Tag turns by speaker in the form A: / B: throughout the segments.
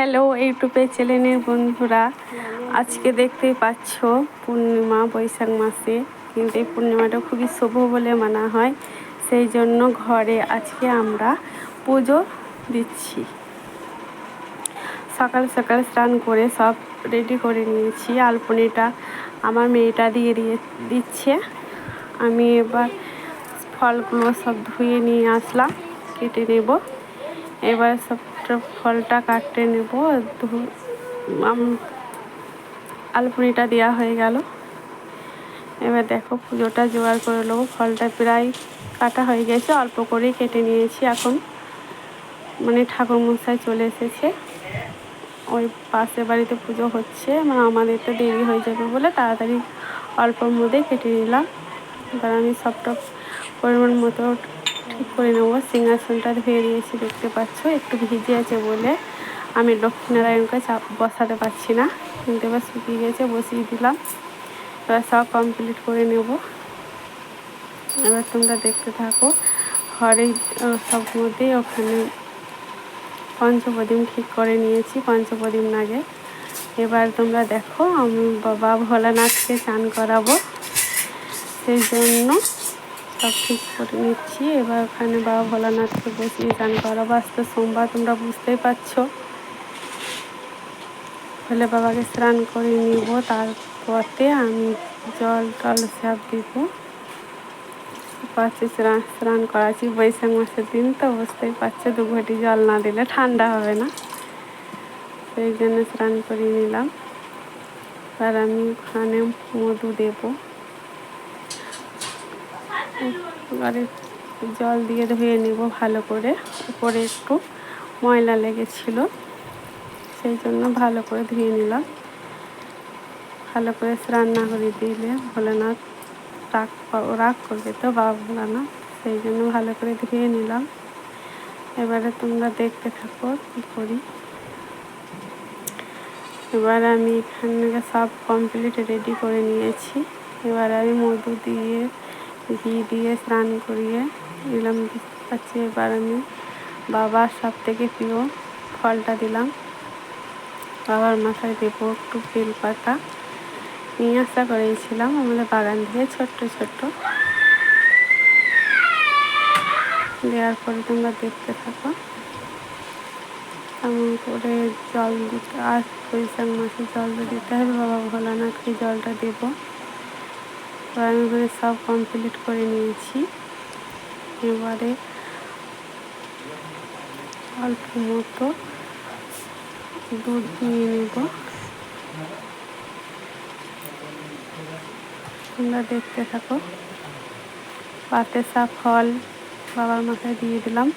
A: Hello ইউটিউবে চ্যানেলের বন্ধুরা। আজকে দেখতেই পাচ্ছ পূর্ণিমা, বৈশাখ মাসে। কিন্তু এই পূর্ণিমাটা খুবই শুভ বলে মানা হয়। সেই জন্য ঘরে আজকে আমরা পুজো দিচ্ছি। সকাল সকাল স্নান করে সব রেডি করে নিয়েছি। আলপনিটা আমার মেয়েটা দিয়ে দিয়ে দিচ্ছে। আমি এবার ফলগুলো সব ধুয়ে নিয়ে আসলাম, কেটে নেব। এবার সব ফলটা কাটতে নেব। আলপনিটা দেওয়া হয়ে গেল। এবার দেখো, পুজোটা জোগাড় করে নেব। ফলটা প্রায় কাটা হয়ে গেছে, অল্প করেই কেটে নিয়েছি এখন। মানে ঠাকুর মশাই চলে এসেছে। ওই পাশের বাড়িতে পুজো হচ্ছে মানে আমাদের তো দেরি হয়ে যাবে বলে তাড়াতাড়ি অল্পর মধ্যেই কেটে নিলাম। এবার আমি সবটা পরিমাণ মতো করে নেব। সিংহাসনটা ধুয়ে দিয়েছি দেখতে পাচ্ছ? একটু ভিজে আছে বলে আমি লক্ষ্মীনারায়ণকে চাপ বসাতে পারছি না। কিন্তু এবার শুকিয়ে গেছে, বসিয়ে দিলাম। এবার সব কমপ্লিট করে নেব। এবার তোমরা দেখতে থাকো, ঘরে সব মধ্যেই ওখানে পঞ্চপদিম ঠিক করে নিয়েছি, পঞ্চপদিম নাগে। এবার তোমরা দেখো, আমি বাবা ভোলানাথকে চান করাবো। সেই জন্য সব ঠিক করে নিচ্ছি। এবার ওখানে বাবা ভোলানাথকে বসিয়ে চান করাবো। আজকে সোমবার, তোমরা বুঝতেই পারছ। হলে বাবাকে স্নান করে নিব, তারপরে আমি জল টল সব দিব। পাচ্ছি স্নান স্নান করাচ্ছি। বৈশাখ মাসের দিন তো বুঝতেই পারছে, দু ঘটি জল না দিলে ঠান্ডা হবে না। সেই জন্য স্নান করে নিলাম। আর আমি ওখানে মধু দেব। এবারে জল দিয়ে ধুয়ে নেব ভালো করে। উপরে একটু ময়লা লেগেছিলো, সেই জন্য ভালো করে ধুয়ে নিলাম। ভালো করে স্নান না করে দিলে ভোলেনাথ রাগ রাগ করবে তো বাবা ভোলানাথ সেই জন্য ভালো করে ধুয়ে নিলাম। এবারে তোমরা দেখতে থাকো কী করি। এবার আমি এখানে সব কমপ্লিট রেডি করে নিয়েছি। এবার আমি মধু দিয়ে ঘি দিয়ে স্নান করিয়ে দিলাম পাচ্ছি এবার আমি বাবার সব থেকে প্রিয় ফলটা দিলাম। বাবার মাথায় দেবো একটু বেল পাতা নিয়ে আসা করেছিলাম আমাদের বাগান দিয়ে ছোট্ট ছোট্ট। দেওয়ার পরে তোমরা দেখতে থাকো। এমন করে জল দিতে আর বৈশাখ মাসে জল দিতে হবে, বাবা ভোলানাথকে জলটা দেবো। আমি ওখানে সব কমপ্লিট করে নিয়েছি। এবারে অল্প মতো দুধ নিয়ে নেব। তোমরা দেখতে থাকো। পাতে সা ফল বাবার মাথায় দিয়ে দিলাম।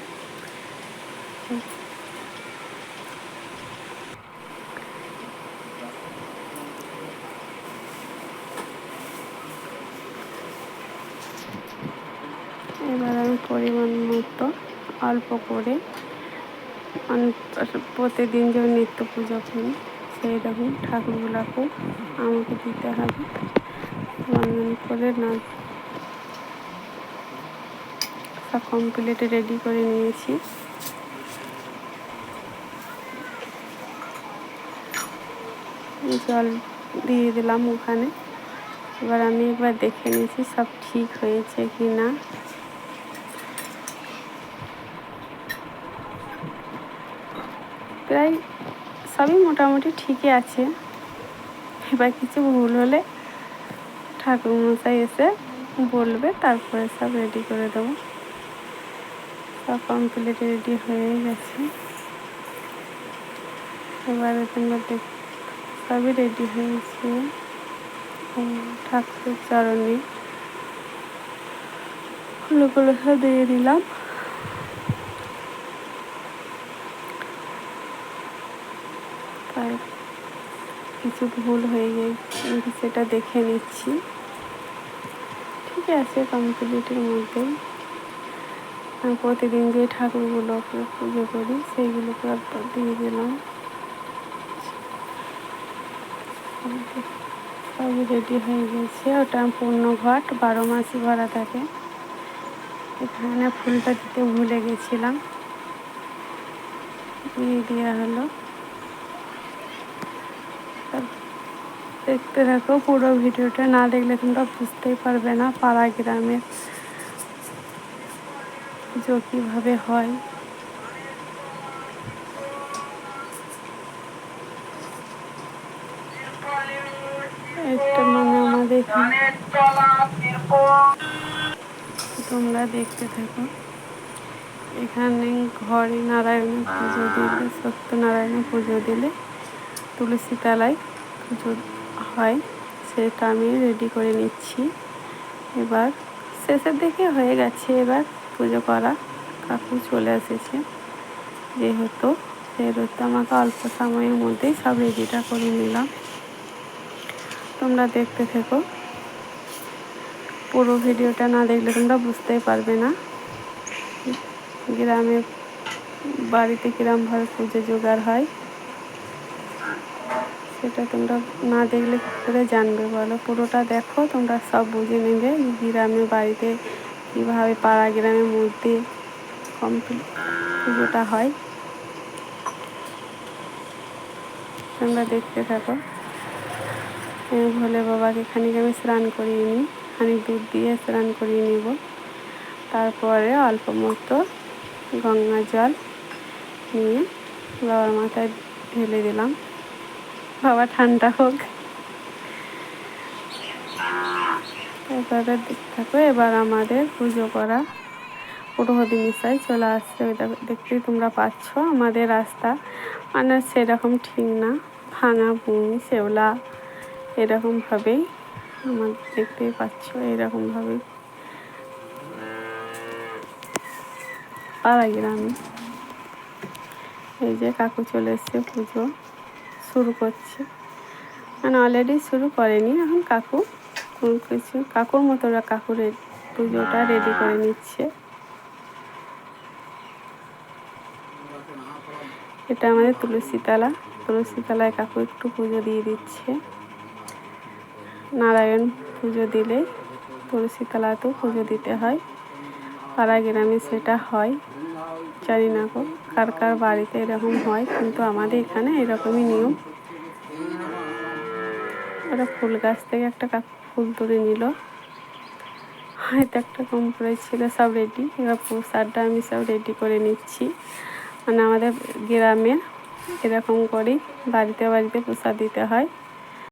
A: এবার আমি পরিমাণ মতো অল্প করে প্রতিদিন যে নিত্য পুজো করি, সেই রকম ঠাকুরগুলোকেও আমাকে দিতে হবে। করে না। সব কমপ্লিট রেডি করে নিয়েছি। জল দিয়ে দিলাম ওখানে। এবার আমি একবার দেখে নিয়েছি সব ঠিক হয়েছে কি না প্রায় সবই মোটামুটি ঠিকই আছে। এবার কিছু ভুল হলে ঠাকুরমশাই এসে বলবে, তারপরে সব রেডি করে দেবো। সব কমপ্লিট রেডি হয়ে গেছে। এবারে তোমরা দেখ সবই রেডি হয়েছে। ঠাকুরের চরণে। ফুলগুলো সব দিয়ে দিলাম। কিছু ভুল হয়ে গেছে, সেটা দেখে নিচ্ছি। ঠিক আছে কমপ্লিটের মধ্যে। প্রতিদিন যে ঠাকুরগুলোকে পুজো করি, সেইগুলোকে দিয়ে দিলাম। সব রেডি হয়ে গেছে। ওটা পূর্ণ ঘট, বারো মাসই ভরা থাকে। এখানে ফুলটা দিতে ভুলে গেছিলাম। দিয়ে দেওয়া হলো। দেখতে থাকো পুরো ভিডিওটা না দেখলে তোমরা বুঝতেই পারবে না পাড়া গ্রামের পুজো কীভাবে হয়। একটা মানে আমাদের তোমরা দেখতে থাকো। এখানে ঘরে নারায়ণের পুজো দিলে, সত্যনারায়ণের পুজো দিলে, তুলসী তলায় পুজো হয়, সেটা আমি রেডি করে নিচ্ছি। এবার শেষের দিকে হয়ে গেছে এবার পুজো করা। কাকু চলে এসেছে। যেহেতু, সেহেতু আমাকে অল্প সময়ের মধ্যেই সব রেডিটা করে নিলাম। তোমরা দেখতে থেকো। পুরো ভিডিওটা না দেখলে তোমরা বুঝতেই পারবে না। গ্রামে, বাড়িতে কিরমভাবে পুজো জোগাড় হয়। সেটা তোমরা না দেখলে কী করে জানবে বলো? পুরোটা দেখো, তোমরা সব বুঝে নেবে গ্রামে বাড়িতে কীভাবে পাড়া গ্রামের মধ্যে কমপ্লিট পুজোটা হয়। তোমরা দেখতে থাকো। ভোলে বাবাকে খানিক আমি স্নান করিয়ে নিই, খানিক দুধ দিয়ে স্নান করিয়ে নিব। তারপরে অল্প মতো গঙ্গা জল নিয়ে বাবার মাথায় ঢেলে দিলাম। বাবা, ঠান্ডা হোক। এবারে দেখতে থাকো এবার আমাদের পুজো করা। পুরোহদি মিশাই চলে আসছে ওইটা দেখতেই তোমরা পাচ্ছ আমাদের রাস্তা। মানে সেরকম ঠিক না, ভাঙা ভূমি শেওলা এরকমভাবেই আমার দেখতেই পাচ্ছ এরকমভাবেই পাড়া গ্রামে। এই যে কাকু চলে এসছে পুজো। শুরু করছে। মানে অলরেডি শুরু করেনি এখন কাকু। কোনো কিছু কাকুর মতো ওরা কাকুর পুজোটা রেডি করে নিচ্ছে। এটা আমাদের তুলসীতলা তুলসীতলায় কাকু একটু পুজো দিয়ে দিচ্ছে। নারায়ণ পুজো দিলে তুলসীতলাতেও পুজো দিতে হয়। পাড়া গ্রামে সেটা হয়। জানি না গো কার কার বাড়িতে এরকম হয়, কিন্তু আমাদের এখানে এরকমই নিয়ম। ওরা ফুল গাছ থেকে একটা ফুল তুলে নিল। হয়তো একটা কম পড়েছিল সব রেডি এবার প্রসাদটা আমি সব রেডি করে নিচ্ছি। মানে আমাদের গ্রামে এরকম করেই বাড়িতে বাড়িতে প্রসাদ দিতে হয়।